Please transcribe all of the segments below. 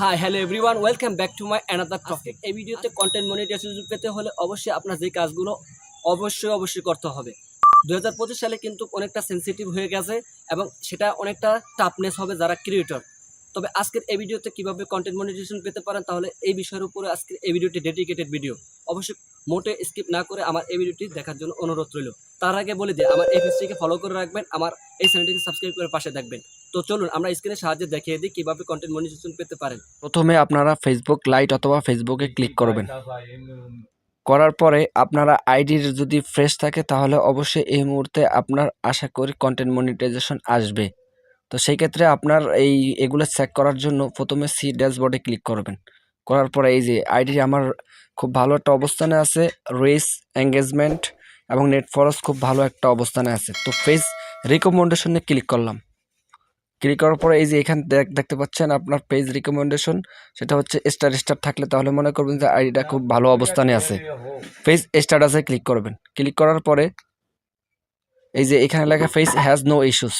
Hi hello everyone welcome back to my another topic এই ভিডিওতে content monetization পেতে হলে অবশ্যই আপনার যে কাজগুলো অবশ্যই অবশ্যই করতে হবে। দু হাজার পঁচিশ সালে কিন্তু অনেকটা সেন্সিটিভ হয়ে গেছে এবং সেটা অনেকটা টাফনেস হবে যারা ক্রিয়েটর তবে আজকের এই ভিডিওতে কীভাবে কন্টেন্ট মনিটাইজেশন পেতে পারেন তাহলে এই বিষয়ের উপরে আজকের এই ভিডিওটি ডেডিকেটেড ভিডিও অবশ্যই মোটে স্কিপ না করে আমার এই ভিডিওটি দেখার জন্য অনুরোধ রইল। তার আগে বলে দিই, আমার এই পেজটিকে ফলো করে রাখবেন, আমার এই চ্যানেলটিকে সাবস্ক্রাইব করে পাশে থাকবেন। তো চলুন, আমরা স্ক্রিনের সাহায্যে দেখিয়ে দিই কীভাবে কন্টেন্ট মনিটাইজেশন পেতে পারেন। প্রথমে আপনারা ফেসবুক লাইট অথবা ফেসবুকে ক্লিক করবেন। করার পরে আপনারা আইডির যদি ফ্রেশ থাকে, তাহলে অবশ্যই এই মুহূর্তে আপনার আশা করি কন্টেন্ট মনিটাইজেশন আসবে। তো সেই ক্ষেত্রে আপনার এই, এগুলো চেক করার জন্য প্রথমে সি ড্যাশবোর্ডে ক্লিক করবেন। করার পরে এই যে আইডি আমার খুব ভালো একটা অবস্থানে আছে রেস এঙ্গেজমেন্ট এবং নেট ফরস খুব ভালো একটা অবস্থানে আছে। তো ফেস রিকমেন্ডেশনে ক্লিক করলাম। ক্লিক করার পরে এই যে এখান দেখ- দেখতে পাচ্ছেন আপনার পেজ রিকমেন্ডেশন সেটা হচ্ছে স্টার স্টার থাকলে তাহলে মনে করবেন যে আইডিটা খুব ভালো অবস্থানে আছে। ফেস স্ট্যাটাসে ক্লিক করবেন। ক্লিক করার পরে এই যে এখানে লেখা ফেস হ্যাজ নো ইস্যুস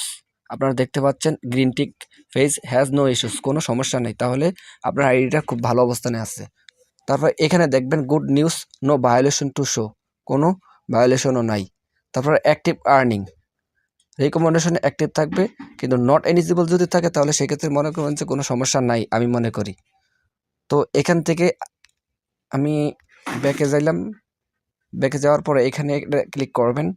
আপনারা দেখতে পাচ্ছেন green tick face has no issues কোনো সমস্যা নেই। তাহলে আপনার আইডিটা খুব ভালো অবস্থানে আছে। তারপর এখানে দেখবেন good news no violation to show কোনো ভায়োলেশনও নাই। তারপর অ্যাক্টিভ আর্নিং রিকমেন্ডেশন অ্যাক্টিভ থাকবে, কিন্তু নট এলিজিবল যদি থাকে তাহলে সেক্ষেত্রে মনে করবেন যে কোনো সমস্যা নাই, আমি মনে করি। তো এখান থেকে আমি ব্যাকে যাইলাম ব্যাকে যাওয়ার পরে এখানে ক্লিক করবেন।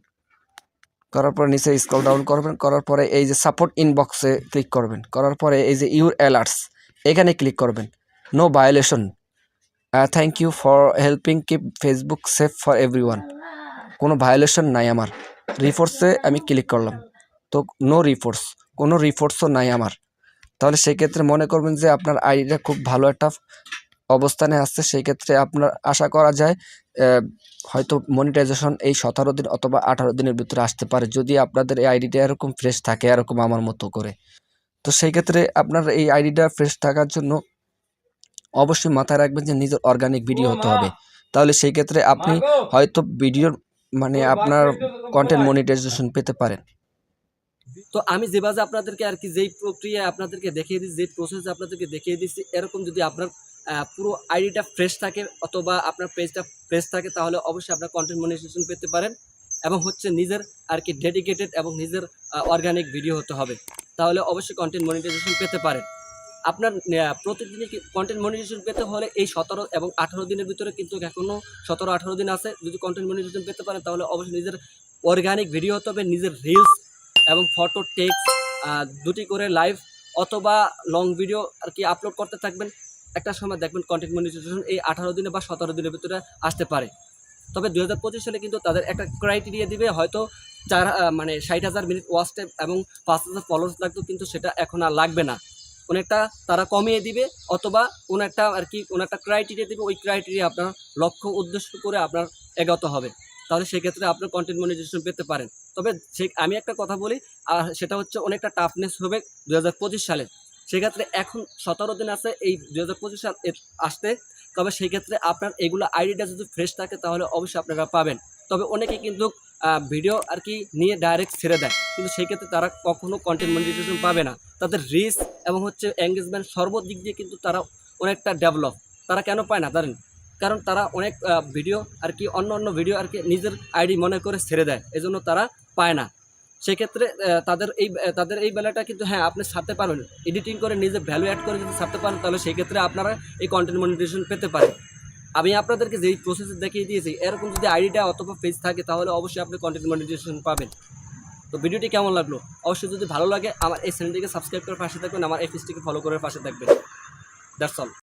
করার পরে নিচে স্ক্রল ডাউন করবেন, করার পরে এই যে সাপোর্ট ইনবক্সে ক্লিক করবেন। করার পরে এই যে ইউর অ্যালার্টস এখানে ক্লিক করবেন। No violation thank you for helping keep Facebook safe for every কোনো ভায়োলেশন নাই আমার। রিফোর্সে আমি ক্লিক করলাম। তো নো রিফোর্স কোনো রিফোর্সও নাই আমার। তাহলে সেক্ষেত্রে মনে করবেন যে আপনার আইডিটা খুব ভালো একটা অবস্থানে আসছে। সেই ক্ষেত্রে আপনার আশা করা যায় হয়তো মনিটাইজেশন এই সতেরো দিন অথবা আঠারো দিনের ভিতরে আসতে পারে। যদি আপনাদের এই আইডিটা এরকম ফ্রেশ থাকে এরকম আমার মতো করে। তো সেই ক্ষেত্রে আপনার এই আইডিটা ফ্রেশ থাকার জন্য অবশ্যই মাথায় রাখবেন যে নিজের অর্গানিক ভিডিও হতে হবে। তাহলে সেই ক্ষেত্রে আপনি হয়তো ভিডিওর মানে আপনার কন্টেন্ট মনিটাইজেশন পেতে পারেন। তো আমি যেভাবে আপনাদেরকে আর কি যেই প্রক্রিয়া আপনাদেরকে দেখিয়ে দিচ্ছি যে প্রসেস আপনাদেরকে দেখিয়ে দিচ্ছি, এরকম যদি আপনার পুরো আইডিটা ফ্রেশ থাকে অথবা আপনার পেজটা ফ্রেশ থাকে, তাহলে অবশ্যই আপনার কন্টেন্ট মনিটাইজেশন পেতে পারেন এবং হচ্ছে নিজের আর কি ডেডিকেটেড এবং নিজের অর্গানিক ভিডিও হতে হবে। তাহলে অবশ্যই কন্টেন্ট মনিটাইজেশন পেতে পারেন। আপনার প্রতিদিনই কন্টেন্ট মনিটাইজেশন পেতে হলে এই সতেরো এবং আঠারো দিনের ভিতরে কিন্তু এখনও সতেরো আঠারো দিন আছে। যদি কন্টেন্ট মনিটাইজেশন পেতে পারেন, তাহলে অবশ্যই নিজের অর্গানিক ভিডিও হতে হবে, নিজের রিলস এবং ফটো টেক্সট দুটি করে লাইভ অথবা লং ভিডিও আর কি আপলোড করতে থাকবেন। একটা সময় দেখবেন কন্টেন্ট মনিটাইজেশন এই আঠারো দিনে বা সতেরো দিনের ভিতরে আসতে পারে। তবে দু হাজার পঁচিশ সালে কিন্তু তাদের একটা ক্রাইটেরিয়া দিবে, হয়তো চার মানে ষাট হাজার মিনিট ওয়াচ টাইম এবং পাঁচ হাজার ফলোয়ার্স লাগতো, কিন্তু সেটা এখন আর লাগবে না। অনেকটা তারা কমিয়ে দিবে অথবা কোনো একটা আর কি, কোনো একটা ক্রাইটেরিয়া দিবে, ওই ক্রাইটেরিয়া আপনার লক্ষ্য, উদ্দেশ্য করে আপনার এগোতে হবে। তাহলে সেক্ষেত্রে আপনার কন্টেন্ট মনিটাইজেশন পেতে পারেন। তবে সে, আমি একটা কথা বলি, আর সেটা হচ্ছে অনেকটা টাফনেস হবে দু হাজার পঁচিশ সালে। সেক্ষেত্রে এখন সতেরো দিন আছে এই দু হাজার পঁচিশ সাল আসতে, তবে সেই ক্ষেত্রে আপনার এগুলো আইডিটা যদি ফ্রেশ থাকে, তাহলে অবশ্যই আপনারা পাবেন। তবে অনেকে কিন্তু ভিডিও আর কি নিয়ে ডাইরেক্ট ছেড়ে দেয়, কিন্তু সেই ক্ষেত্রে তারা কখনো কন্টেন্ট মনিটাইজেশন পাবে না। তাদের রিচ এবং হচ্ছে এঙ্গেজমেন্ট সর্বদিক দিয়ে কিন্তু তারা অনেকটা ডেভেলপ তারা কেন পায় না? জানেন কারণ তারা অনেক ভিডিও আর কি, অন্য অন্য ভিডিও আর কি নিজের আইডি মনে করে ছেড়ে দেয়। এজন্য তারা পায় না। সেক্ষেত্রে তাদের এই তাদের এই বেলাটা কিন্তু হ্যাঁ আপনি ছাড়তে পারবেন। এডিটিং করে নিজে ভ্যালু অ্যাড করে যদি ছাড়তে পারেন, তাহলে সেই ক্ষেত্রে আপনারা এই কন্টেন্ট মনিটাইজেশন পেতে পারেন। আমি আপনাদেরকে যেই প্রসেস দেখিয়ে দিয়েছি, এরকম যদি আইডিটা অথবা পেজ থাকে, তাহলে অবশ্যই আপনি কন্টেন্ট মনিটাইজেশন পাবেন। তো ভিডিওটি কেমন লাগল? অবশ্যই যদি ভালো লাগে, আমার এই চ্যানেলটিকে সাবস্ক্রাইব করে পাশে থাকবেন আমার এই পেজটিকে ফলো করে পাশে থাকবেন। That's all